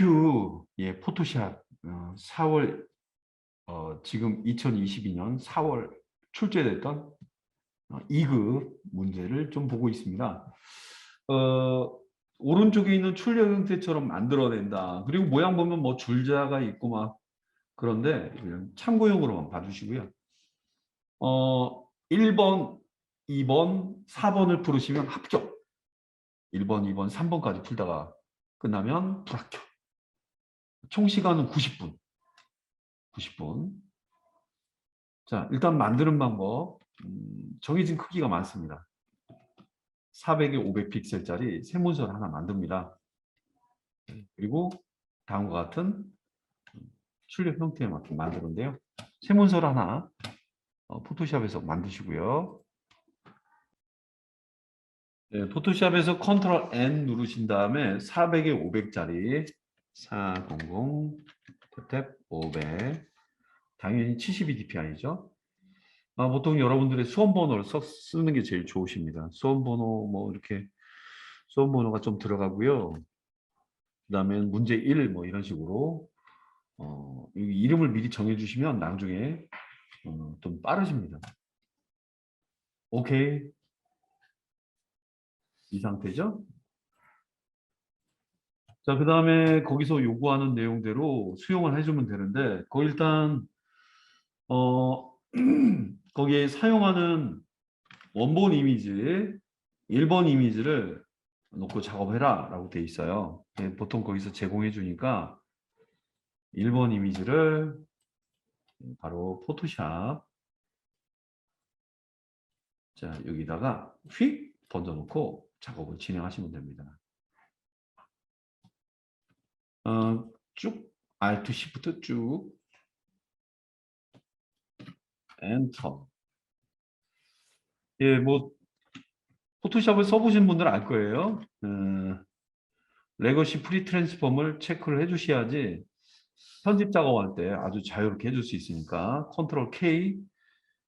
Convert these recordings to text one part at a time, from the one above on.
땡큐 예 포토샵 어, 4월 어, 지금 2022년 4월 출제됐던 어, 2급 문제를 좀 보고 있습니다. 어, 오른쪽에 있는 출력 형태처럼 만들어낸다. 그리고 모양 보면 뭐 줄자가 있고 막 그런데 그냥 참고용으로만 봐주시고요. 어, 1번, 2번, 4번을 풀으시면 합격. 1번, 2번, 3번까지 풀다가 끝나면 불합격. 총 시간은 90분. 90분. 자, 일단 만드는 방법. 음, 정해진 크기가 많습니다. 400에 500픽셀짜리 세문서를 하나 만듭니다. 그리고 다음과 같은 출력 형태에 맞게 만드는데요. 세문서를 하나 어, 포토샵에서 만드시고요. 네, 포토샵에서 컨트롤 N 누르신 다음에 400에 500짜리 400탭500 당연히 72dpi죠. 아, 보통 여러분들의 수험 번호를 써, 쓰는 게 제일 좋으십니다. 수험 번호 뭐 이렇게 수험 번호가 좀 들어가고요. 그 다음에 문제 1 뭐 이런 식으로 어, 이 이름을 미리 정해 주시면 나중에 어, 좀 빠르십니다. 오케이. 이 상태죠? 자, 그 다음에 거기서 요구하는 내용대로 수용을 해주면 되는데, 거 일단, 어, 거기에 사용하는 원본 이미지, 1번 이미지를 놓고 작업해라 라고 돼 있어요. 예, 보통 거기서 제공해 주니까 1번 이미지를 바로 포토샵 자 여기다가 휙 던져놓고 작업을 진행하시면 됩니다. 어, 쭉 Alt Shift 쭉 엔터 예, 뭐 포토샵을 써보신 분들 알 거예요. 어, 레거시 프리 트랜스폼을 체크를 해주셔야지 편집 작업할 때 아주 자유롭게 해줄 수 있으니까 컨트롤 K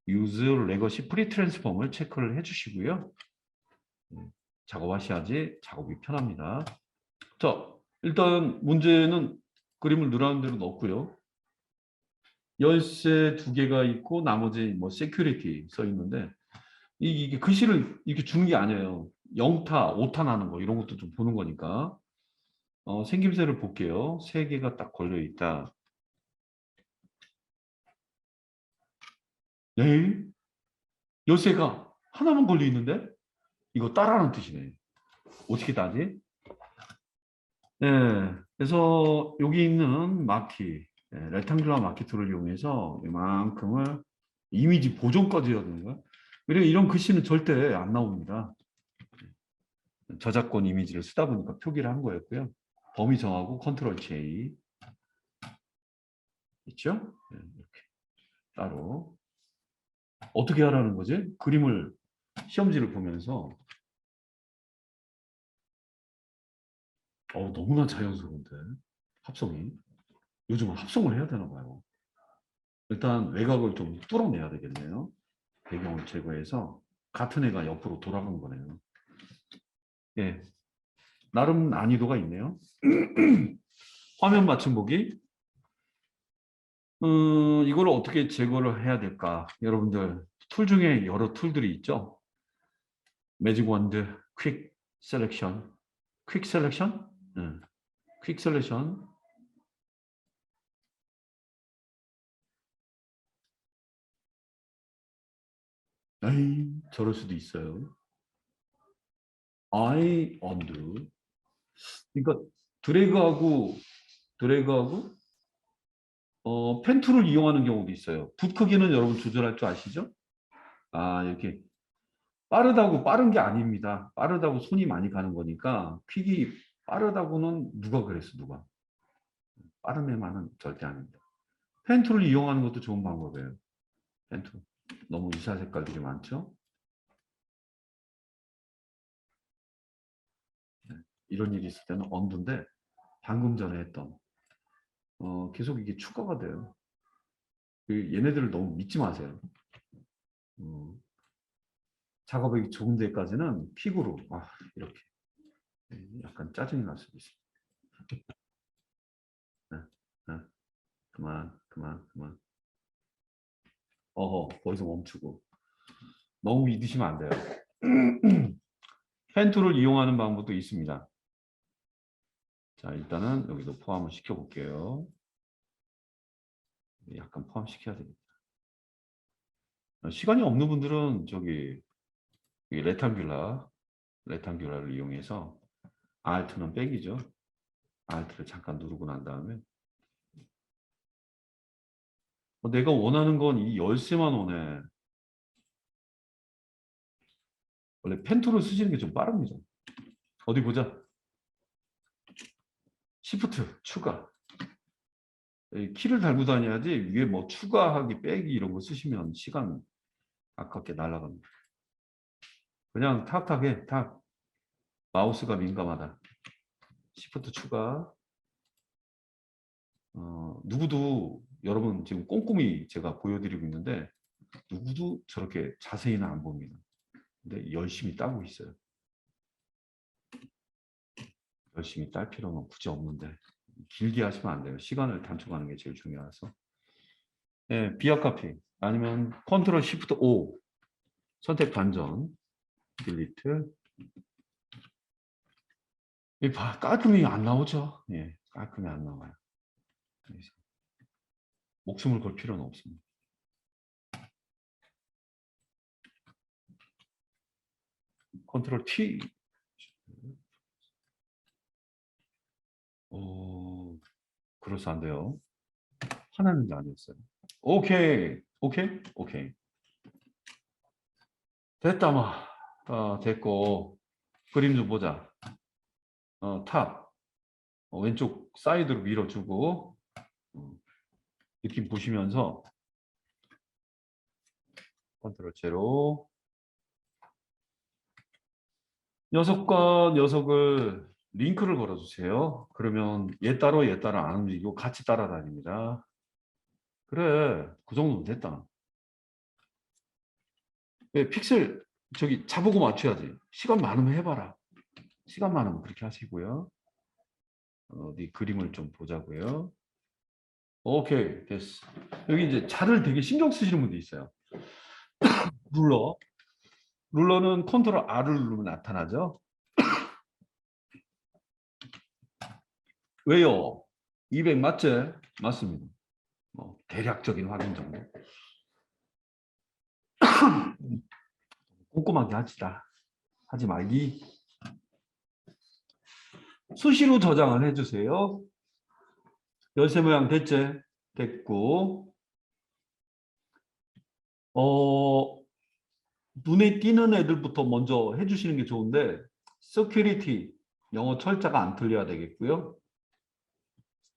use 레거시 프리 트랜스폼을 체크를 해주시고요. 네, 작업하셔야지 작업이 편합니다. 자, 일단 문제는 그림을 누르는 대로 넣었고요. 열쇠 두 개가 있고 나머지 뭐 세큐리티 써 있는데 이- 이게 글씨를 이렇게 주는 게 아니에요. 0타, 5타 나는 거 이런 것도 좀 보는 거니까 어, 생김새를 볼게요. 세 개가 딱 걸려 있다. 네? 열쇠가 하나만 걸려 있는데 이거 따라하는 뜻이네. 어떻게 따지? 네, 그래서 여기 있는 마키, 네, 레탕귤라 마키 툴을 이용해서 이만큼을 이미지 보존까지 해야 되는 거야. 그리고 이런 글씨는 절대 안 나옵니다. 저작권 이미지를 쓰다 보니까 표기를 한 거였고요. 범위 정하고 컨트롤 J 있죠? 네, 이렇게 따로 어떻게 하라는 거지? 그림을 시험지를 보면서 어, 너무나 자연스러운데 합성이 요즘은 합성을 해야 되나 봐요. 일단 외곽을 좀 뚫어내야 되겠네요. 배경을 제거해서 같은 애가 옆으로 돌아간 거네요. 예, 나름 난이도가 있네요. 화면 맞춤 보기. 음, 이걸 어떻게 제거를 해야 될까? 여러분들 툴 중에 여러 툴들이 있죠. 매직 원드, 퀵 셀렉션, 퀵 셀렉션, 응. 퀵 셀렉션. 에이, 저럴 수도 있어요. I undo. 그러니까 드래그하고 드래그하고 어, 펜 툴을 이용하는 경우도 있어요. 붓 크기는 여러분 조절할 줄 아시죠? 아, 이렇게 빠르다고 빠른 게 아닙니다. 빠르다고 손이 많이 가는 거니까 퀵이 빠르다고는 누가 그랬어, 누가? 빠른 애만은 절대 아닙니다. 펜 툴을 이용하는 것도 좋은 방법이에요. 펜 툴. 너무 유사 색깔들이 많죠? 네, 이런 일이 있을 때는 언두인데 방금 전에 했던 어, 계속 이게 추가가 돼요. 그 얘네들을 너무 믿지 마세요. 어, 작업이 좋은 데까지는 픽으로 아, 이렇게 네, 약간 짜증이 날 수도. 네. 그만, 그만, 그만. 어허, 거기서 멈추고. 너무 믿으시면 안 돼요. 펜툴을 이용하는 방법도 있습니다. 자, 일단은 여기도 포함을 시켜볼게요. 약간 포함시켜야 되겠다. 어, 시간이 없는 분들은 저기 이 레탕귤라, 레탕귤라를 이용해서 Alt는 빼기죠. Alt를 잠깐 누르고 난 다음에 어, 내가 원하는 건 이 열쇠만 오네. 원래 펜툴을 쓰시는 게 좀 빠릅니다. 어디 보자. 시프트 추가. 이 키를 달고 다녀야지 위에 뭐 추가하기 빼기 이런 거 쓰시면 시간 아깝게 날아갑니다. 그냥 탁탁해 탁. 마우스가 민감하다. 시프트 추가. 어, 누구도 여러분 지금 꼼꼼히 제가 보여드리고 있는데 누구도 저렇게 자세히는 안 봅니다. 근데 열심히 따고 있어요. 열심히 딸 필요는 굳이 없는데 길게 하시면 안 돼요. 시간을 단축하는 게 제일 중요해서. 네, 비아 카피 아니면 컨트롤 시프트 O 선택 반전 딜리트 깔끔히 안 나오죠. 예, 깔끔히 안 나와요. 목숨을 걸 필요는 없습니다. 컨트롤 T 어, 그래서 안 돼요. 화나는 게 아니었어요. 오케이, 오케이, 오케이. 됐다, 뭐. 어, 됐고. 그림 좀 보자. 어, 탑. 어, 왼쪽 사이드로 밀어주고. 어, 느낌 보시면서. 컨트롤 제로. 녀석과 녀석을 링크를 걸어주세요. 그러면 얘 따로 얘 따로 안 움직이고 같이 따라다닙니다. 그래, 그 정도면 됐다. 왜 픽셀 저기 자보고 맞춰야지. 시간 많으면 해봐라. 시간 많으면 그렇게 하시고요. 어디 그림을 좀 보자고요. 오케이, 됐어. 여기 이제 자를 되게 신경 쓰시는 분도 있어요. 룰러. 룰러는 컨트롤 R을 누르면 나타나죠. 왜요? 200 맞지? 맞습니다. 뭐 대략적인 확인 정도. 꼼꼼하게 하지다. 하지 말기. 수시로 저장을 해주세요. 열쇠 모양 됐지? 됐고. 어, 눈에 띄는 애들부터 먼저 해주시는 게 좋은데, security, 영어 철자가 안 틀려야 되겠고요.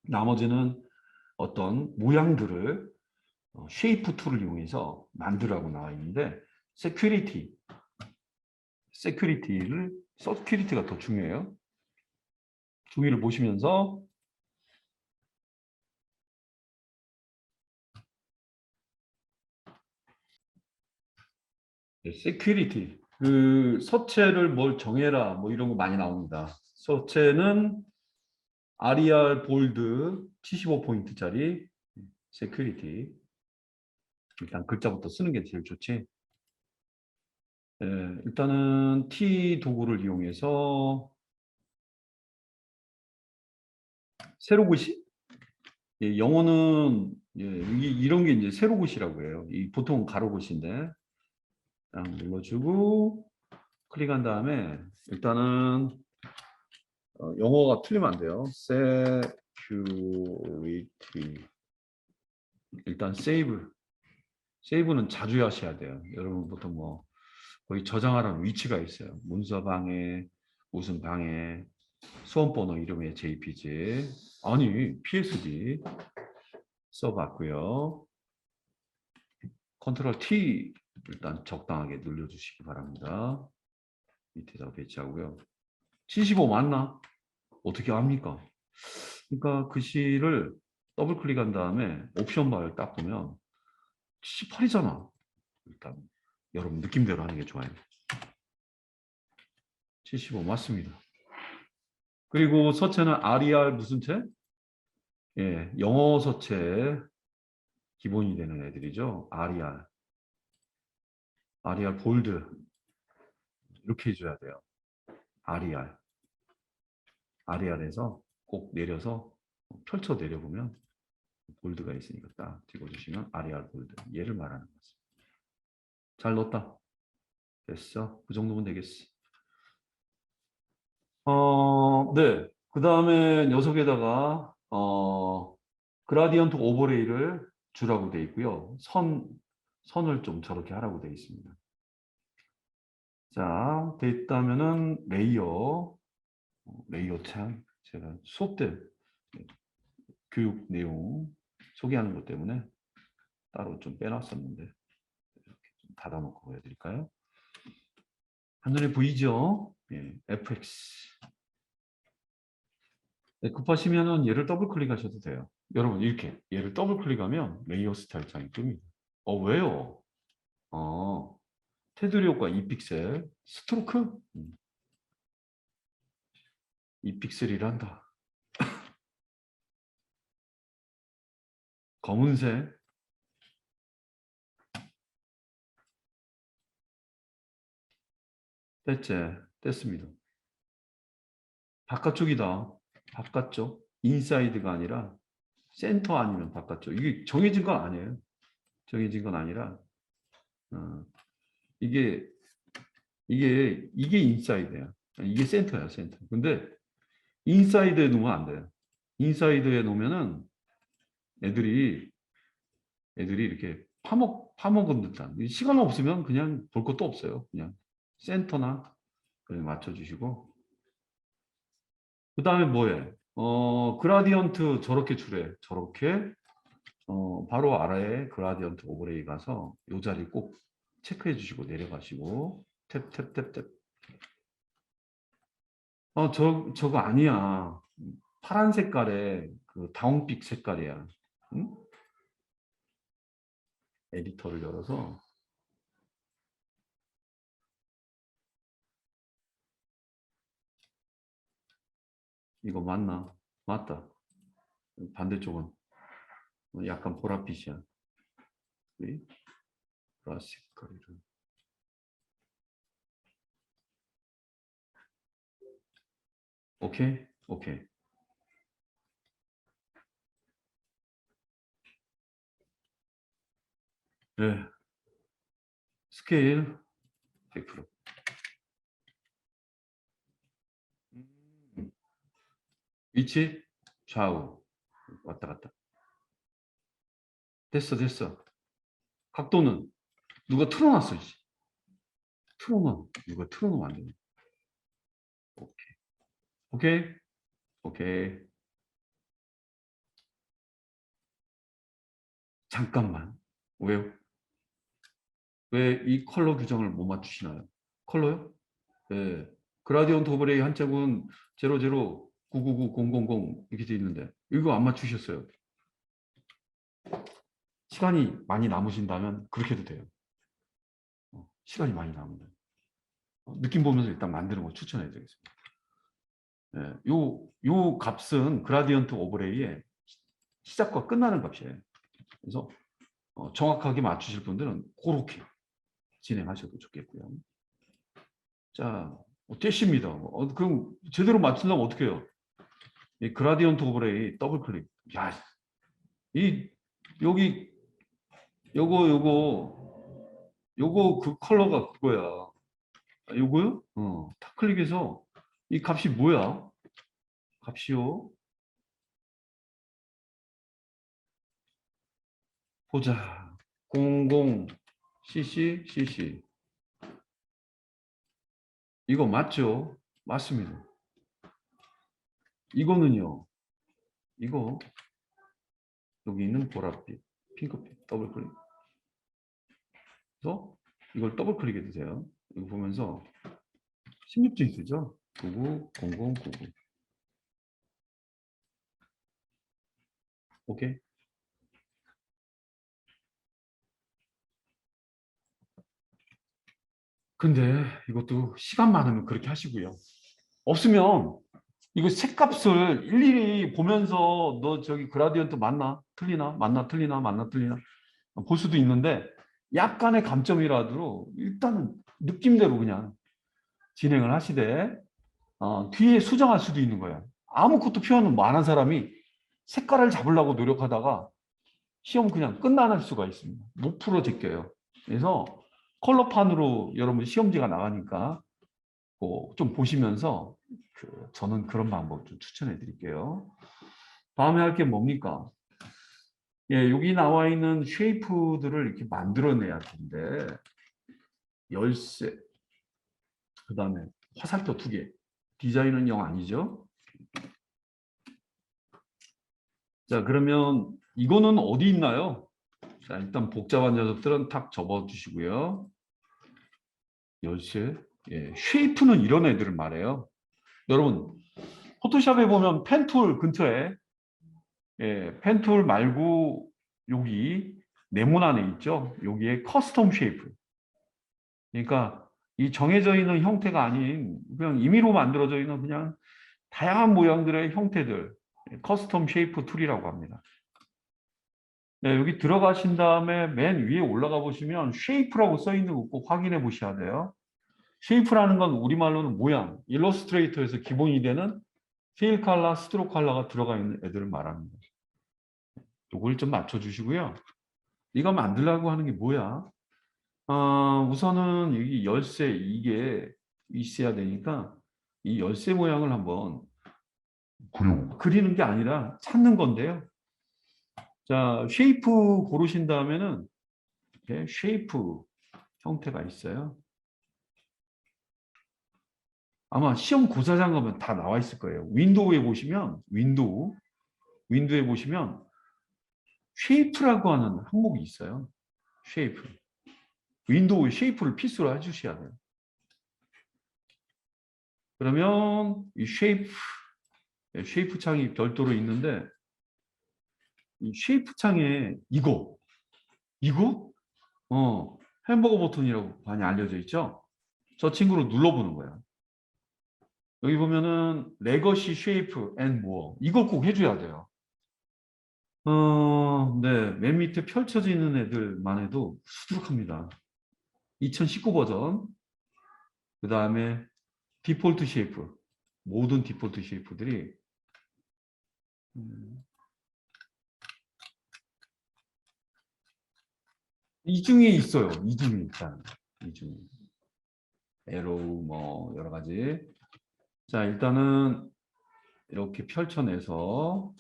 나머지는 어떤 모양들을 어, 쉐이프 툴을 이용해서 만들라고 나와 있는데 세큐리티 세큐리티를 서큐리티가 더 중요해요. 종이를 보시면서 세큐리티 그 서체를 뭘 정해라 뭐 이런 거 많이 나옵니다. 서체는 RER 볼드 75포인트짜리 세큐리티 일단 글자부터 쓰는 게 제일 좋지 예, 일단은 T 도구를 이용해서 세로 글씨 예, 영어는 예, 이, 이런 게 이제 세로 글씨라고 해요 이 보통 가로 글씨인데 딱 눌러주고 클릭한 다음에 일단은 어, 영어가 틀리면 안 돼요. security 일단 save save는 자주 하셔야 돼요. 여러분 보통 뭐 거의 저장하라는 위치가 있어요. 문서 방에 무슨 방에 수험번호 이름의 JPG 아니 PSD 써봤고요. 컨트롤 T 일단 적당하게 눌러주시기 바랍니다. 밑에다 배치하고요. 75 맞나? 어떻게 합니까? 그러니까 글씨를 더블 클릭한 다음에 옵션 바를 딱 보면 78이잖아. 일단 여러분 느낌대로 하는 게 좋아요. 75 맞습니다. 그리고 서체는 RER 무슨 채? 예, 영어 서체 기본이 되는 애들이죠. RER. RER 볼드. 이렇게 해줘야 돼요. RER. RER에서 꼭 내려서 펼쳐 내려보면 볼드가 있으니까 딱 찍어주시면 RER 볼드. 얘를 말하는 거지. 잘 넣었다. 됐어. 그 정도면 되겠어. 어, 네. 그 다음에 녀석에다가, 어, 그라디언트 오버레이를 주라고 돼 있고요. 선, 선을 좀 저렇게 하라고 돼 있습니다. 자, 됐다면은 레이어, 어, 레이어 참, 제가 수업 때 교육 내용 소개하는 것 때문에 따로 좀 빼놨었는데, 이렇게 좀 닫아놓고 보여드릴까요? 한눈에 보이죠? 예, fx. 네, 급하시면은 얘를 더블 클릭하셔도 돼요. 여러분 이렇게 얘를 더블 클릭하면 레이어 스타일 창이 뜹니다. 어 왜요? 어 테두리 효과 2픽셀 스트로크 음. 2픽셀이란다. 검은색 됐제 됐습니다. 바깥쪽이다. 바깥쪽 인사이드가 아니라 센터 아니면 바깥쪽 이게 정해진 건 아니에요. 정해진 건 아니라 어, 이게 이게 이게 인사이드야. 이게 센터야 센터. 근데 인사이드에 놓으면 안 돼요. 인사이드에 놓으면은 애들이 애들이 이렇게 파먹 파먹은 듯한 시간 없으면 그냥 볼 것도 없어요. 그냥 센터나 그래 맞춰 주시고 그 다음에 뭐해? 어 그라디언트 저렇게 줄에 저렇게 어 바로 아래에 그라디언트 오버레이 가서 요 자리 꼭 체크해 주시고 내려가시고 탭 탭 탭 탭 어 저 저거 아니야 파란 색깔의 그 다운빛 색깔이야 응? 에디터를 열어서 이거 맞나? 맞다. 반대쪽은 약간 보랏빛이야. 우리 보라색 거리를. 오케이? 오케이. 네. 스케일 100%. 위치? 좌우. 왔다 갔다. 됐어 됐어. 각도는 누가 틀어놨어 이제. 틀어놔 누가 틀어놓으면 안 되네. 오케이. 오케이? 오케이. 잠깐만. 왜요? 왜 이 컬러 규정을 못 맞추시나요? 컬러요? 네. 그라디언트 오버레이 한짝은 00 999000 이렇게 돼 있는데 이거 안 맞추셨어요. 시간이 많이 남으신다면 그렇게 해도 돼요. 어, 시간이 많이 남으면 어, 느낌 보면서 일단 만드는 거 추천해 드리겠습니다. 네, 요, 요 값은 그라디언트 오버레이의 시작과 끝나는 값이에요. 그래서 어, 정확하게 맞추실 분들은 그렇게 진행하셔도 좋겠고요. 자, 어, 됐습니다. 어, 그럼 제대로 맞추려면 어떻게 해요? 이 그라디언트 오버레이 더블 클릭. 야, 이 여기 요거 요거 요거 그 컬러가 그거야. 아, 요거요? 어, 탁 클릭해서 이 값이 뭐야? 값이요. 보자. 00 cc cc 이거 맞죠? 맞습니다. 이거는요. 이거 여기 있는 보랏빛, 핑크빛 더블 클릭. 그래서 이걸 더블 클릭해 주세요. 이거 보면서 16진 쓰죠? 990099. 오케이. 근데 이것도 시간 많으면 그렇게 하시고요. 없으면 이거 색값을 일일이 보면서 너 저기 그라디언트 맞나 틀리나 맞나 틀리나 맞나 틀리나 볼 수도 있는데 약간의 감점이라도 일단은 느낌대로 그냥 진행을 하시되 어, 뒤에 수정할 수도 있는 거예요. 아무것도 표현은 안한 사람이 색깔을 잡으려고 노력하다가 시험 그냥 끝나는 수가 있습니다. 못 풀어 제껴요. 그래서 컬러판으로 여러분 시험지가 나가니까 뭐 좀 보시면서 그 저는 그런 방법 좀 추천해 드릴게요. 다음에 할 게 뭡니까? 예, 여기 나와 있는 쉐이프들을 이렇게 만들어내야 되는데 열쇠, 그 다음에 화살표 두 개, 디자인은 영 아니죠? 자, 그러면 이거는 어디 있나요? 자, 일단 복잡한 녀석들은 탁 접어주시고요. 열쇠, 예, 쉐이프는 이런 애들을 말해요. 여러분, 포토샵에 보면 펜 툴 근처에 예, 펜툴 말고 여기 네모난에 있죠. 여기에 커스텀 쉐이프. 그러니까 이 정해져 있는 형태가 아닌 그냥 임의로 만들어져 있는 그냥 다양한 모양들의 형태들 커스텀 쉐이프 툴이라고 합니다. 네, 여기 들어가신 다음에 맨 위에 올라가 보시면 쉐이프라고 써 있는 거 꼭 확인해 보셔야 돼요. 쉐이프라는 건 우리말로는 모양, 일러스트레이터에서 기본이 되는 필 컬러, 스트로크 컬러가 들어가 있는 애들을 말합니다. 요걸 좀 맞춰주시고요. 이거 만들라고 하는 게 뭐야? 어, 우선은 여기 열쇠 이게 있어야 되니까 이 열쇠 모양을 한번 그리는 게 아니라 찾는 건데요. 자, 쉐이프 고르신 다음에는 이렇게 쉐이프 형태가 있어요. 아마 시험 고사장 가면 다 나와 있을 거예요. 윈도우에 보시면 윈도우 윈도우에 보시면 쉐이프라고 하는 항목이 있어요. 쉐이프. 윈도우 쉐이프를 필수로 해주셔야 돼요. 그러면 이 쉐이프, 예, 쉐이프 창이 별도로 있는데 이 쉐이프 창에 이거, 이거, 어 햄버거 버튼이라고 많이 알려져 있죠. 저 친구를 눌러보는 거야. 여기 보면은 레거시 쉐이프 앤 모어 이걸 꼭 해줘야 돼요. 어, 네, 맨 밑에 펼쳐져 있는 애들만 해도 수두룩합니다. 2019 버전, 그 다음에 디폴트 쉐이프, 모든 디폴트 쉐이프들이 음, 이 중에 있어요. 이 중에 일단 이 중에 에로우 뭐 여러 가지. 자 일단은 이렇게 펼쳐내서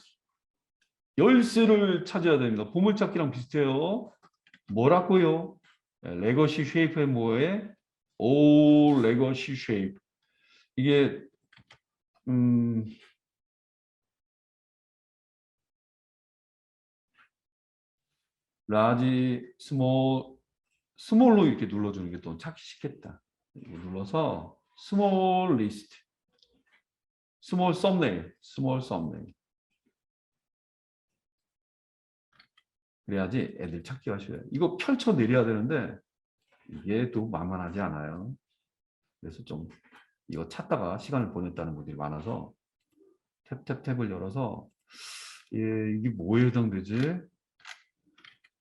열쇠를 찾아야 됩니다. 보물찾기랑 비슷해요. 뭐라고요? 레거시 쉐이프의 뭐에? 오 레거시 쉐이프. 이게 음 라지 스몰 스몰로 이렇게 눌러주는 게 또 찾기 쉽겠다. 눌러서 스몰 리스트 스몰 썸네일 스몰 썸네일 그래야지 애들 찾기가 쉬워요. 이거 펼쳐 내려야 되는데 이게 또 만만하지 않아요. 그래서 좀 이거 찾다가 시간을 보냈다는 분들이 많아서 탭탭탭을 열어서 예, 이게 뭐에 해당되지?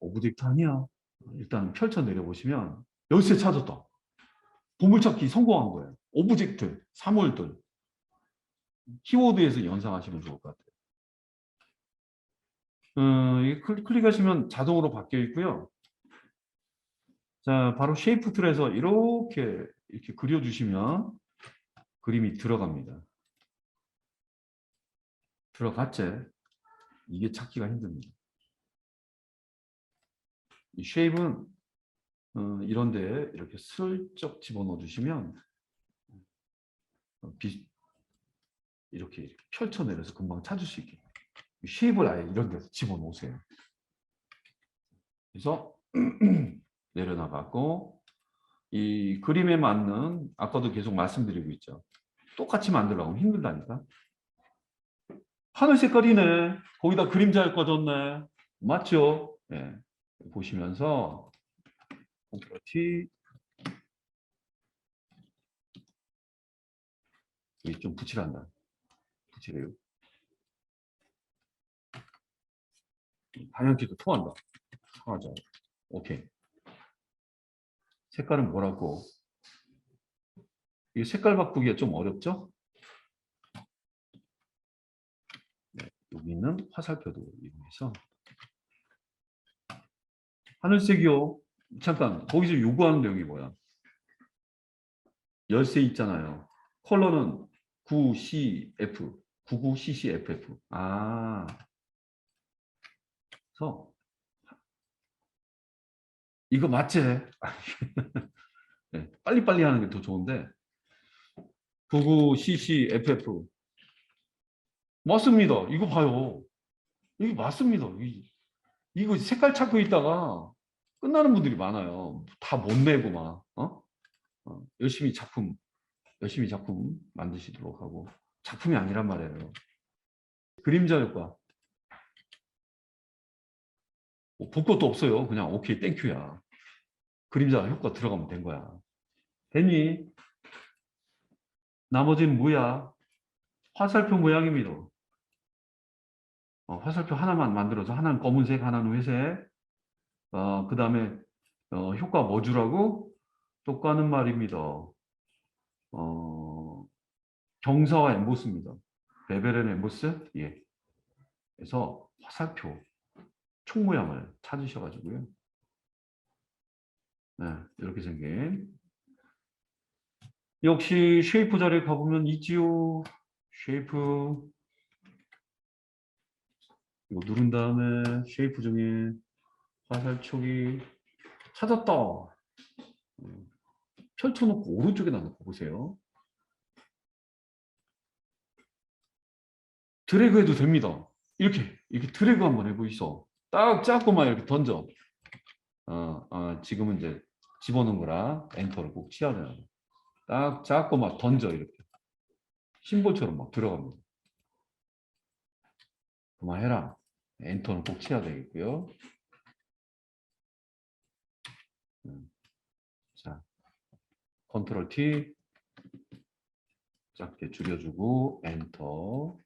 오브젝트 아니야. 일단 펼쳐 내려 보시면 열쇠 찾았다. 보물찾기 성공한 거예요. 오브젝트, 사물들. 키워드에서 연상하시면 좋을 것 같아요. 클릭, 클릭하시면 자동으로 바뀌어 있고요. 자, 바로 쉐이프 툴에서 이렇게 이렇게 그려주시면 그림이 들어갑니다. 들어갔지? 이게 찾기가 힘듭니다. 이 쉐입은 어, 이런데 이렇게 슬쩍 집어넣어 주시면 어, 비, 이렇게, 펼쳐내려서 금방 찾을 수 있게 쉐입을 아예 이런 데서 집어넣으세요. 그래서 내려나가고 이 그림에 맞는 아까도 계속 말씀드리고 있죠. 똑같이 만들려고 힘들다니까. 하늘 색깔이네. 거기다 그림자를 꺼졌네. 맞죠? 예. 보시면서 프로티 여기 좀 붙이란다. 디테일이에요. 방향키도 통한다. 통하죠. 오케이. 색깔은 뭐라고? 이 색깔 바꾸기가 좀 어렵죠? 네, 여기 있는 화살표도 이용해서 하늘색이요. 잠깐 거기서 요구하는 내용이 뭐야? 열쇠 있잖아요. 컬러는 9CF, 99CCFF. 아, 그래서 이거 맞지? 네, 빨리빨리 하는 게 더 좋은데 99CCFF 맞습니다. 이거 봐요. 이게 맞습니다. 이- 이거 색깔 찾고 있다가 끝나는 분들이 많아요. 다 못 내고 막 어? 어, 열심히 작품 열심히 작품 만드시도록 하고 작품이 아니란 말이에요. 그림자 효과. 뭐 볼 것도 없어요. 그냥 오케이 땡큐야. 그림자 효과 들어가면 된 거야. 됐니? 나머지는 뭐야? 화살표 모양입니다. 어, 화살표 하나만 만들어서 하나는 검은색, 하나는 회색. 어, 그 다음에 어, 효과 뭐 주라고? 똑같은 말입니다. 어, 경사와 엠보스입니다. 베벨앤 엠보스? 예. 그래서 화살표 총 모양을 찾으셔가지고요. 네, 이렇게 생긴. 역시 쉐이프 자리에 가보면 있지요. 쉐이프. 이거 누른 다음에 쉐이프 중에 화살촉이 찾았다. 음, 펼쳐놓고 오른쪽에다 놓고 보세요. 드래그 해도 됩니다. 이렇게 이렇게 드래그 한번 해보이소. 딱 잡고만 이렇게 던져. 어, 어, 지금은 이제 집어넣은 거라 엔터를 꼭 치야 돼요. 딱 잡고 막 던져 이렇게. 심볼처럼 막 들어갑니다. 그만해라. 엔터는 꼭 치야 되겠고요. 음. 자, 컨트롤 T 작게 줄여주고 엔터.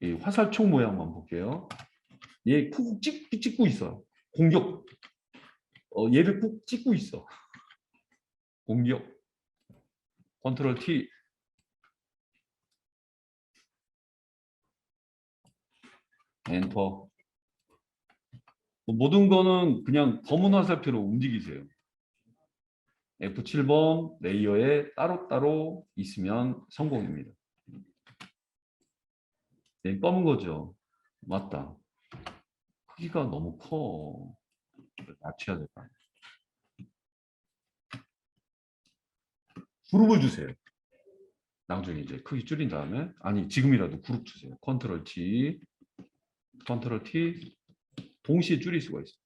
이 화살촉 모양만 볼게요. 얘쿡 찍, 찍고 있어요. 공격. 어, 얘를 꾹 찍고 있어. 공격. 컨트롤 T. 엔터. 뭐 모든 거는 그냥 검은 화살표로 움직이세요. F7번 레이어에 따로따로 있으면 성공입니다. 네, 검은 거죠. 맞다. 크기가 너무 커. 낮춰야 될거 아니야. 그룹을 주세요. 나중에 이제 크기 줄인 다음에 아니 지금이라도 그룹 주세요. 컨트롤 T, 컨트롤 T 동시에 줄일 수가 있어요.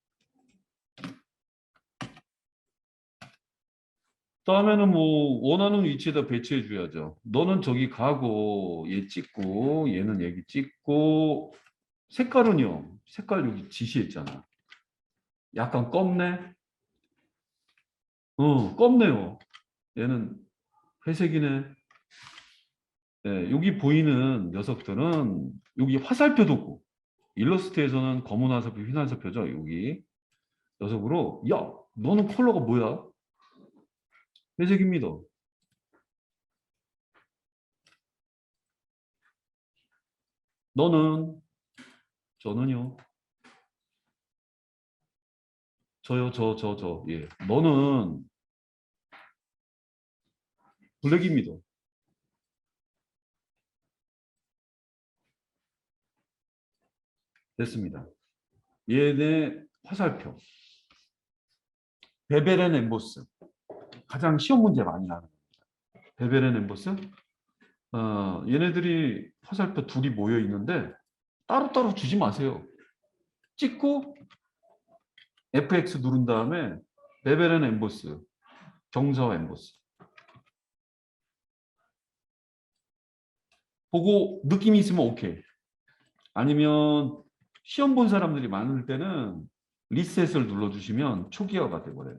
다음에는 뭐 원하는 위치에다 배치해 줘야죠. 너는 저기 가고 얘 찍고 얘는 여기 찍고 색깔은요. 색깔 여기 지시했잖아. 약간 검네. 어, 검네요. 얘는 회색이네. 네, 여기 보이는 녀석들은 여기 화살표도 없고 일러스트에서는 검은 화살표, 흰 화살표죠. 여기 녀석으로 야, 너는 컬러가 뭐야? 회색입니다. 너는 저는요. 저요, 저, 저, 저. 예. 너는 블랙입니다. 됐습니다. 얘네 화살표. 베벨앤 엠보스. 가장 시험 문제 많이 나는 겁니다. 베벨앤 엠보스. 어, 얘네들이 화살표 둘이 모여 있는데 따로따로 주지 마세요. 찍고 FX 누른 다음에 베벨앤 엠보스. 정사와 엠보스. 보고 느낌이 있으면 오케이. 아니면 시험 본 사람들이 많을 때는 리셋을 눌러주시면 초기화가 돼버려요.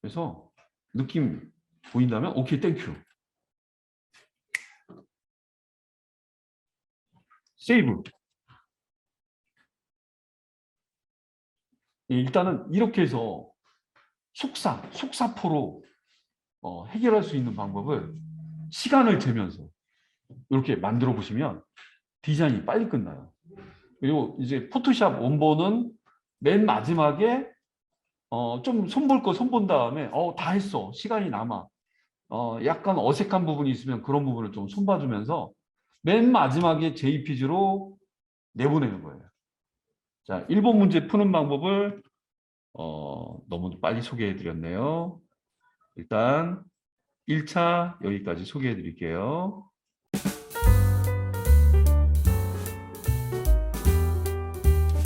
그래서 느낌 보인다면 오케이 땡큐. 세이브. 예, 일단은 이렇게 해서 속사, 속사포로 어, 해결할 수 있는 방법을 시간을 재면서 이렇게 만들어 보시면 디자인이 빨리 끝나요. 그리고 이제 포토샵 원본은 맨 마지막에 어, 좀 손볼 거 손본 다음에 어, 다 했어. 시간이 남아. 어, 약간 어색한 부분이 있으면 그런 부분을 좀 손봐주면서 맨 마지막에 JPG로 내보내는 거예요. 자, 1번 문제 푸는 방법을 어, 너무 빨리 소개해 드렸네요. 일단 1차 여기까지 소개해 드릴게요.